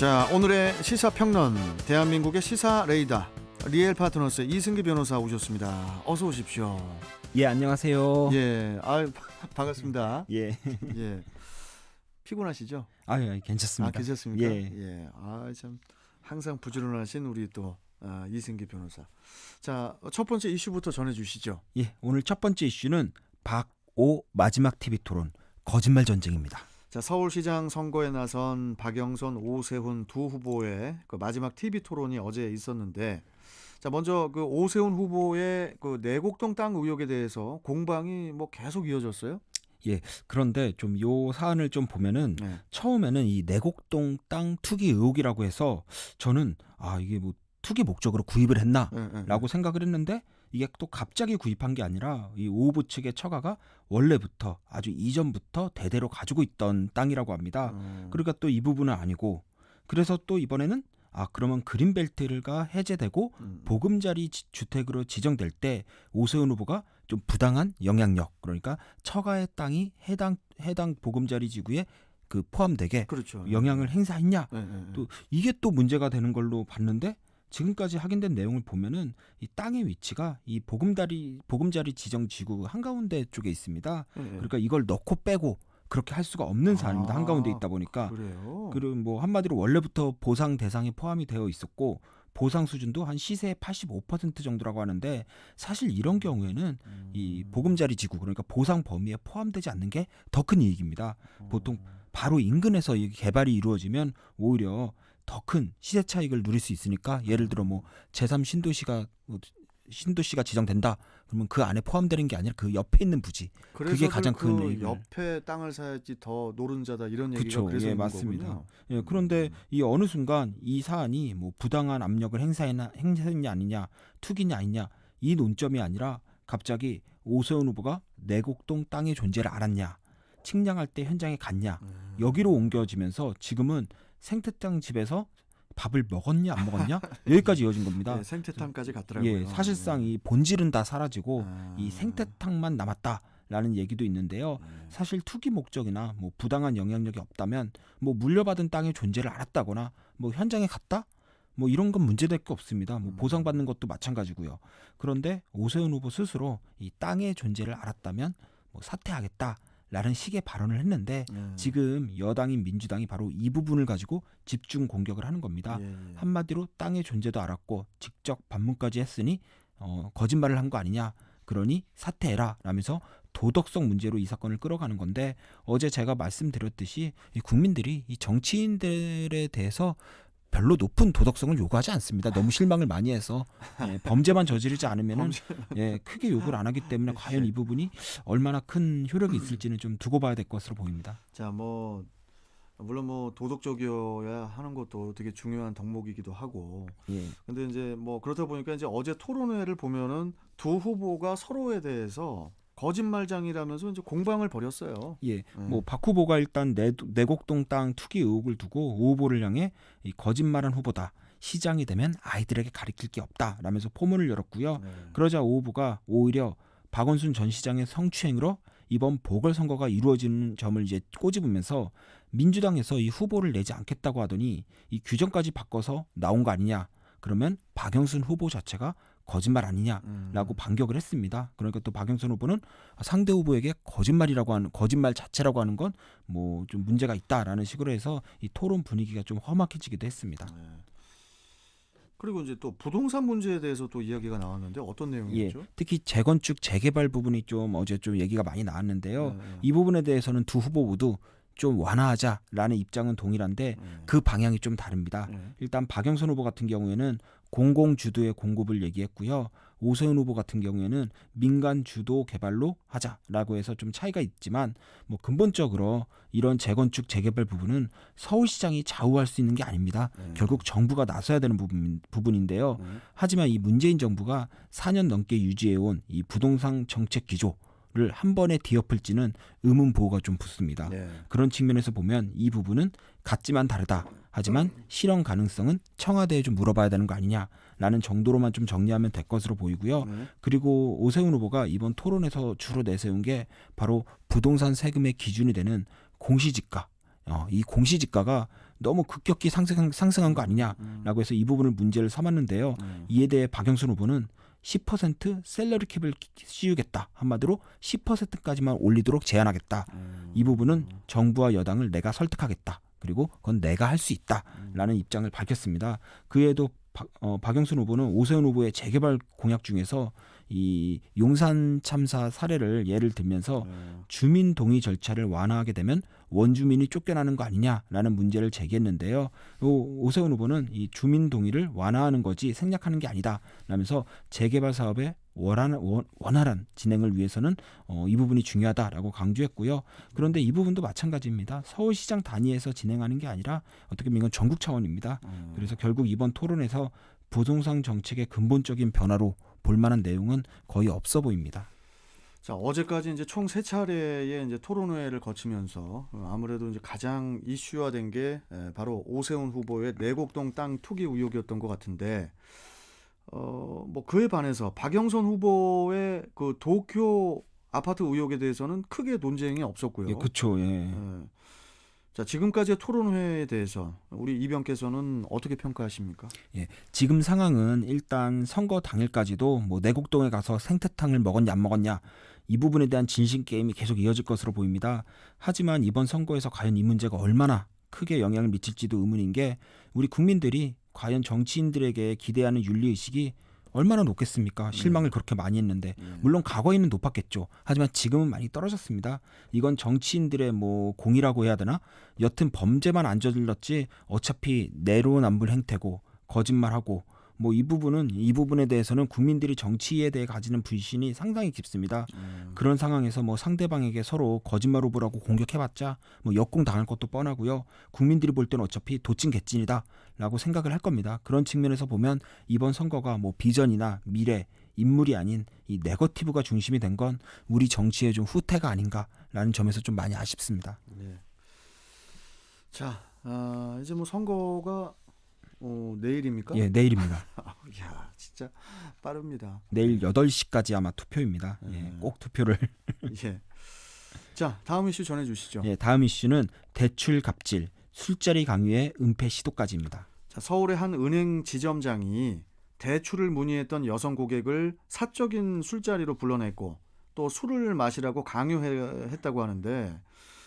자 오늘의 시사평론 대한민국의 시사 레이더 리엘 파트너스 이승기 변호사 오셨습니다. 어서 오십시오. 예 안녕하세요. 예, 아 반갑습니다. 예. 예, 피곤하시죠? 아 예, 괜찮습니다. 아 괜찮습니까? 예. 예, 아참 항상 부지런하신 우리 또 아, 이승기 변호사. 자 첫 번째 이슈부터 전해주시죠. 예 오늘 첫 번째 이슈는 박오 마지막 TV 토론 거짓말 전쟁입니다. 자 서울시장 선거에 나선 박영선, 오세훈 두 후보의 그 마지막 TV 토론이 어제 있었는데, 자 먼저 그 오세훈 후보의 그 내곡동 땅 의혹에 대해서 공방이 뭐 계속 이어졌어요. 그런데 좀 요 사안을 좀 보면은 네. 처음에는 이 내곡동 땅 투기 의혹이라고 해서 저는 아 이게 뭐 투기 목적으로 구입을 했나? 네, 네, 라고 생각을 했는데 이게 또 갑자기 구입한 게 아니라 이 오 후보 측의 처가가 원래부터 아주 이전부터 대대로 가지고 있던 땅이라고 합니다. 음. 그러니까 또 이 부분은 아니고 그래서 또 이번에는 아 그러면 그린벨트가 해제되고 음. 보금자리 지- 주택으로 지정될 때 오세훈 후보가 좀 부당한 영향력 그러니까 처가의 땅이 해당 해당 보금자리 지구에 그 포함되게 그렇죠. 영향을 행사했냐 네, 네, 네. 또 이게 또 문제가 되는 걸로 봤는데 지금까지 확인된 내용을 보면은 이 땅의 위치가 이 보금자리 보금자리 지정 지구 한가운데 쪽에 있습니다. 네, 네. 그러니까 이걸 넣고 빼고 그렇게 할 수가 없는 사안입니다. 아, 한가운데 있다 보니까 그래요. 그리고 뭐 한마디로 원래부터 보상 대상에 포함이 되어 있었고 보상 수준도 한 시세의 85% 정도라고 하는데 사실 이런 경우에는 음. 이 보금자리 지구 그러니까 보상 범위에 포함되지 않는 게 더 큰 이익입니다. 보통 바로 인근에서 이 개발이 이루어지면 오히려 더 큰 시세 차익을 누릴 수 있으니까 예를 들어 뭐 제3 신도시가 뭐 신도시가 지정된다 그러면 그 안에 포함되는 게 아니라 그 옆에 있는 부지 그게 가장 그큰 이익을. 옆에 땅을 사야지 더 노른자다 이런 얘기가. 그래서 예, 맞습니다. 거군요. 예, 그런데 음. 이 어느 순간 이 사안이 뭐 부당한 압력을 행사했나 행사했냐 아니냐 투기냐 아니냐 이 논점이 아니라 갑자기 오세훈 후보가 내곡동 땅의 존재를 알았냐 측량할 때 현장에 갔냐 음. 여기로 옮겨지면서 지금은 생태땅 집에서 밥을 먹었냐 안 먹었냐 여기까지 이어진 겁니다. 네, 생태탕까지 갔더라고요. 예, 사실상 이 본질은 다 사라지고 아. 이 생태탕만 남았다 라는 얘기도 있는데요. 네. 사실 투기 목적이나 뭐 부당한 영향력이 없다면 뭐 물려받은 땅의 존재를 알았다거나 뭐 현장에 갔다 뭐 이런 건 문제될 게 없습니다. 뭐 음. 보상받는 것도 마찬가지고요. 그런데 오세훈 후보 스스로 이 땅의 존재를 알았다면 뭐 사퇴하겠다 라는 식의 발언을 했는데 네. 지금 여당인 민주당이 바로 이 부분을 가지고 집중 공격을 하는 겁니다. 예, 예. 한마디로 땅의 존재도 알았고 직접 반문까지 했으니 어, 거짓말을 한 거 아니냐. 그러니 사퇴해라 라면서 도덕성 문제로 이 사건을 끌어가는 건데 어제 제가 말씀드렸듯이 이 국민들이 이 정치인들에 대해서 별로 높은 도덕성을 요구하지 않습니다. 너무 실망을 많이 해서 예, 범죄만 저지르지 않으면은 예, 크게 요구를 안 하기 때문에 과연 이 부분이 얼마나 큰 효력이 있을지는 좀 두고 봐야 될 것으로 보입니다. 자, 뭐 물론 뭐 도덕적이어야 하는 것도 되게 중요한 덕목이기도 하고. 예. 근데 이제 뭐 그렇다 보니까 이제 어제 토론회를 보면은 두 후보가 서로에 대해서 거짓말장이라면서 이제 공방을 벌였어요. 예, 음. 뭐박 후보가 일단 내, 내곡동 땅 투기 의혹을 두고 오 후보를 향해 이 거짓말한 후보다. 시장이 되면 아이들에게 가리킬 게 없다라면서 포문을 열었고요. 네. 그러자 오 후보가 오히려 박원순 전 시장의 성추행으로 이번 보궐선거가 이루어지는 점을 이제 꼬집으면서 민주당에서 이 후보를 내지 않겠다고 하더니 이 규정까지 바꿔서 나온 거 아니냐. 그러면 박영순 후보 자체가 거짓말 아니냐. 음. 라고 반격을 했습니다. 그러니까 또 박영선 후보는 상대 후보에게 거짓말이라고 하는 거짓말 자체라고 하는 건 뭐 좀 문제가 있다라는 식으로 해서 이 토론 분위기가 좀 험악해지기도 했습니다. 네. 그리고 이제 또 부동산 문제에 대해서 또 이야기가 나왔는데 어떤 예, 내용이었죠? 특히 재건축 재개발 부분이 좀 어제 좀 얘기가 많이 나왔는데요. 네, 네. 이 부분에 대해서는 두 후보 모두 좀 완화하자라는 입장은 동일한데 네. 그 방향이 좀 다릅니다. 네. 일단 박영선 후보 같은 경우에는 공공 주도의 공급을 얘기했고요. 오세훈 후보 같은 경우에는 민간 주도 개발로 하자라고 해서 좀 차이가 있지만 뭐 근본적으로 이런 재건축 재개발 부분은 서울시장이 좌우할 수 있는 게 아닙니다. 네. 결국 정부가 나서야 되는 부분, 부분인데요. 네. 하지만 이 문재인 정부가 4년 넘게 유지해온 이 부동산 정책 기조를 한 번에 뒤엎을지는 의문 보호가 좀 붙습니다. 네. 그런 측면에서 보면 이 부분은 같지만 다르다. 하지만 실현 가능성은 청와대에 좀 물어봐야 되는 거 아니냐라는 정도로만 좀 정리하면 될 것으로 보이고요. 네. 그리고 오세훈 후보가 이번 토론에서 주로 내세운 게 바로 부동산 세금의 기준이 되는 공시지가 어, 이 공시지가가 너무 급격히 상승, 상승한 거 아니냐라고 음, 해서 이 부분을 문제를 삼았는데요. 음. 이에 대해 박영순 후보는 10% 셀러리 캡을 씌우겠다. 한마디로 10%까지만 올리도록 제한하겠다. 음. 이 부분은 정부와 여당을 내가 설득하겠다. 그리고 그건 내가 할 수 있다라는 입장을 밝혔습니다. 그에도 박, 어, 박영순 후보는 오세훈 후보의 재개발 공약 중에서 이 용산 참사 사례를 예를 들면서 네. 주민 동의 절차를 완화하게 되면 원주민이 쫓겨나는 거 아니냐라는 문제를 제기했는데요. 오, 오세훈 후보는 이 주민 동의를 완화하는 거지 생략하는 게 아니다 라면서 재개발 사업의 원활한, 원- 원활한 진행을 위해서는 어, 이 부분이 중요하다라고 강조했고요. 그런데 이 부분도 마찬가지입니다. 서울시장 단위에서 진행하는 게 아니라 어떻게 보면 이건 전국 차원입니다. 음. 그래서 결국 이번 토론에서 부동산 정책의 근본적인 변화로 볼 만한 내용은 거의 없어 보입니다. 자 어제까지 이제 총 세 차례의 이제 토론회를 거치면서 어, 아무래도 이제 가장 이슈화된 게 에, 바로 오세훈 후보의 내곡동 땅 투기 의혹이었던 것 같은데 어 뭐 그에 반해서 박영선 후보의 그 도쿄 아파트 의혹에 대해서는 크게 논쟁이 없었고요. 예, 그렇죠. 예. 예. 자 지금까지의 토론회에 대해서 우리 이병께서는 어떻게 평가하십니까? 지금 상황은 일단 선거 당일까지도 뭐 내곡동에 가서 생태탕을 먹었냐 안 먹었냐 이 부분에 대한 진실 게임이 계속 이어질 것으로 보입니다. 하지만 이번 선거에서 과연 이 문제가 얼마나 크게 영향을 미칠지도 의문인 게 우리 국민들이 과연 정치인들에게 기대하는 윤리 의식이 얼마나 높겠습니까? 실망을 그렇게 많이 했는데 예. 물론 과거에는 높았겠죠. 하지만 지금은 많이 떨어졌습니다. 이건 정치인들의 뭐 공이라고 해야 되나? 여튼 범죄만 안 저질렀지 어차피 내로남불 행태고 거짓말하고 뭐 이 부분은 이 부분에 대해서는 국민들이 정치에 대해 가지는 불신이 상당히 깊습니다. 음, 그런 상황에서 뭐 상대방에게 서로 거짓말 후보라고 공격해봤자 뭐 역공 당할 것도 뻔하고요. 국민들이 볼 때는 어차피 도찐 개찐이다라고 생각을 할 겁니다. 그런 측면에서 보면 이번 선거가 뭐 비전이나 미래 인물이 아닌 이 네거티브가 중심이 된 건 우리 정치의 좀 후퇴가 아닌가라는 점에서 좀 많이 아쉽습니다. 네. 자 아, 이제 뭐 선거가 어, 내일입니까? 예, 내일입니다. 야 진짜 빠릅니다. 내일 8시까지 아마 투표입니다. 예, 음. 꼭 투표를. 예. 자 다음 이슈 전해 주시죠. 예, 다음 이슈는 대출 갑질, 술자리 강요의 은폐 시도까지입니다. 자, 서울의 한 은행 지점장이 대출을 문의했던 여성 고객을 사적인 술자리로 불러냈고 또 술을 마시라고 강요했다고 하는데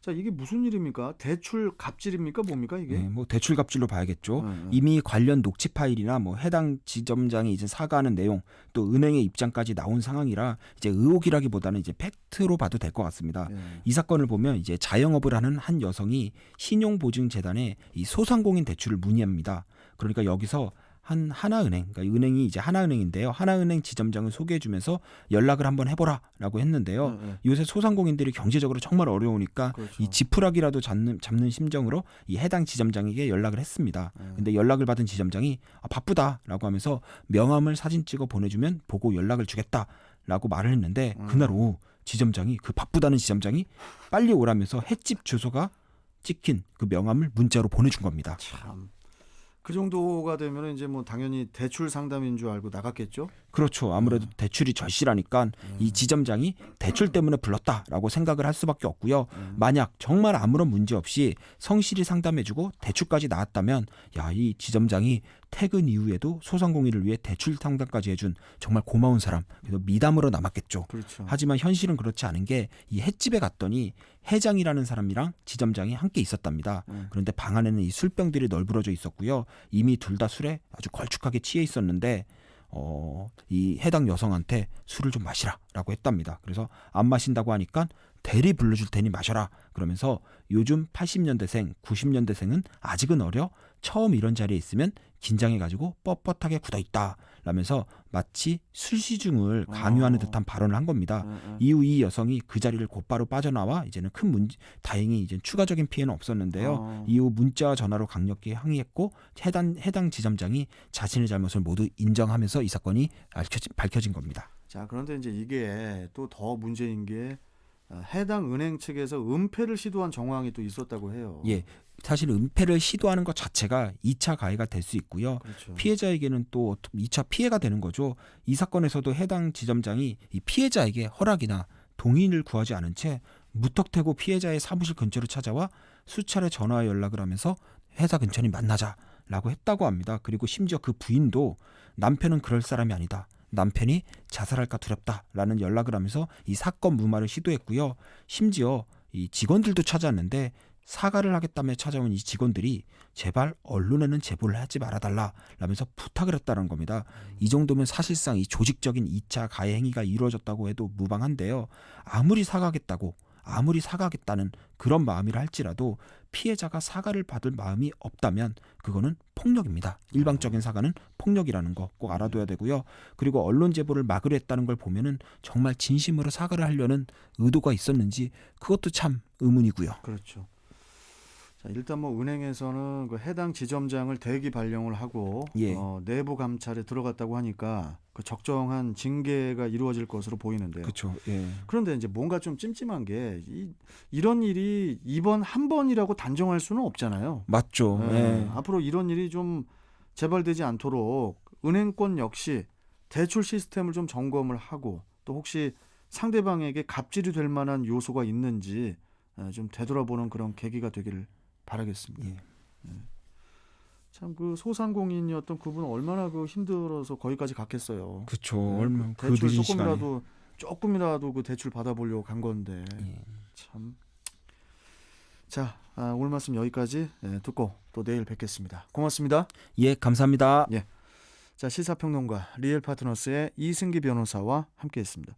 자 이게 무슨 일입니까? 대출 갑질입니까? 뭡니까 이게? 예, 뭐 대출 갑질로 봐야겠죠. 예, 예. 이미 관련 녹취 파일이나 뭐 해당 지점장이 이제 사과하는 내용 또 은행의 입장까지 나온 상황이라 이제 의혹이라기보다는 이제 팩트로 봐도 될 것 같습니다. 예. 이 사건을 보면 이제 자영업을 하는 한 여성이 신용보증재단에 이 소상공인 대출을 문의합니다. 그러니까 여기서 한 하나은행, 그러니까 은행이 이제 하나은행인데요. 하나은행 지점장을 소개해주면서 연락을 한번 해보라라고 했는데요. 예, 예. 요새 소상공인들이 경제적으로 정말 어려우니까 그렇죠. 이 지푸라기라도 잡는, 잡는 심정으로 이 해당 지점장에게 연락을 했습니다. 예. 근데 연락을 받은 지점장이 아, 바쁘다라고 하면서 명함을 사진 찍어 보내주면 보고 연락을 주겠다라고 말을 했는데 음. 그날 오후 지점장이 그 바쁘다는 지점장이 빨리 오라면서 횟집 주소가 찍힌 그 명함을 문자로 보내준 겁니다. 참. 그 정도가 되면 이제 뭐 당연히 대출 상담인 줄 알고 나갔겠죠. 그렇죠. 아무래도 대출이 절실하니까 이 지점장이 대출 때문에 불렀다라고 생각을 할 수밖에 없고요. 음. 만약 정말 아무런 문제 없이 성실히 상담해주고 대출까지 나왔다면 야 이 지점장이 퇴근 이후에도 소상공인을 위해 대출 상담까지 해준 정말 고마운 사람 그래서 미담으로 남았겠죠. 그렇죠. 하지만 현실은 그렇지 않은 게 이 횟집에 갔더니 회장이라는 사람이랑 지점장이 함께 있었답니다. 음. 그런데 방 안에는 이 술병들이 널브러져 있었고요. 이미 둘 다 술에 아주 걸쭉하게 취해 있었는데 어, 이 해당 여성한테 술을 좀 마시라라고 했답니다. 그래서 안 마신다고 하니까 대리 불러줄 테니 마셔라. 그러면서 요즘 80년대생, 90년대생은 아직은 어려 처음 이런 자리에 있으면 긴장해가지고 뻣뻣하게 굳어 있다. 라면서 마치 술시중을 강요하는 어. 듯한 발언을 한 겁니다. 예, 예. 이후 이 여성이 그 자리를 곧바로 빠져나와 이제는 큰 문제, 다행히 이제 추가적인 피해는 없었는데요. 어. 이후 문자와 전화로 강력히 항의했고 해당 해당 지점장이 자신의 잘못을 모두 인정하면서 이 사건이 밝혀진, 밝혀진 겁니다. 자 그런데 이제 이게 또 더 문제인 게 어, 해당 은행 측에서 은폐를 시도한 정황이 또 있었다고 해요. 예, 사실 은폐를 시도하는 것 자체가 2차 가해가 될 수 있고요. 그렇죠. 피해자에게는 또 2차 피해가 되는 거죠. 이 사건에서도 해당 지점장이 이 피해자에게 허락이나 동의를 구하지 않은 채 무턱대고 피해자의 사무실 근처로 찾아와 수차례 전화 연락을 하면서 회사 근처니 만나자라고 했다고 합니다. 그리고 심지어 그 부인도 남편은 그럴 사람이 아니다. 남편이 자살할까 두렵다라는 연락을 하면서 이 사건 무마를 시도했고요. 심지어 이 직원들도 찾아왔는데 사과를 하겠다며 찾아온 이 직원들이 제발 언론에는 제보를 하지 말아달라 라면서 부탁을 했다는 겁니다. 이 정도면 사실상 이 조직적인 2차 가해 행위가 이루어졌다고 해도 무방한데요. 아무리 사과하겠다고 아무리 사과하겠다는 그런 마음이라 할지라도 피해자가 사과를 받을 마음이 없다면 그거는 폭력입니다. 일방적인 사과는 폭력이라는 거 꼭 알아둬야 되고요. 그리고 언론 제보를 막으려 했다는 걸 보면은 정말 진심으로 사과를 하려는 의도가 있었는지 그것도 참 의문이고요. 그렇죠. 자, 일단 뭐 은행에서는 그 해당 지점장을 대기 발령을 하고 예. 어, 내부 감찰에 들어갔다고 하니까 그 적정한 징계가 이루어질 것으로 보이는데요. 그렇죠. 예. 그런데 이제 뭔가 좀 찜찜한 게 이, 이런 일이 이번 한 번이라고 단정할 수는 없잖아요. 맞죠. 예. 예. 앞으로 이런 일이 좀 재발되지 않도록 은행권 역시 대출 시스템을 좀 점검을 하고 또 혹시 상대방에게 갑질이 될 만한 요소가 있는지 예, 좀 되돌아보는 그런 계기가 되기를 바라겠습니다. 예. 참그 소상공인이었던 그분 얼마나 그 힘들어서 거기까지 갔겠어요. 그렇죠. 네, 얼마 그 대출 늦은 시간에. 조금이라도 조금이라도 그 대출 받아보려고 간 건데 예. 참. 자 아, 오늘 말씀 여기까지 예, 듣고 또 내일 뵙겠습니다. 고맙습니다. 예, 감사합니다. 자 시사평론가 리얼 파트너스의 이승기 변호사와 함께했습니다.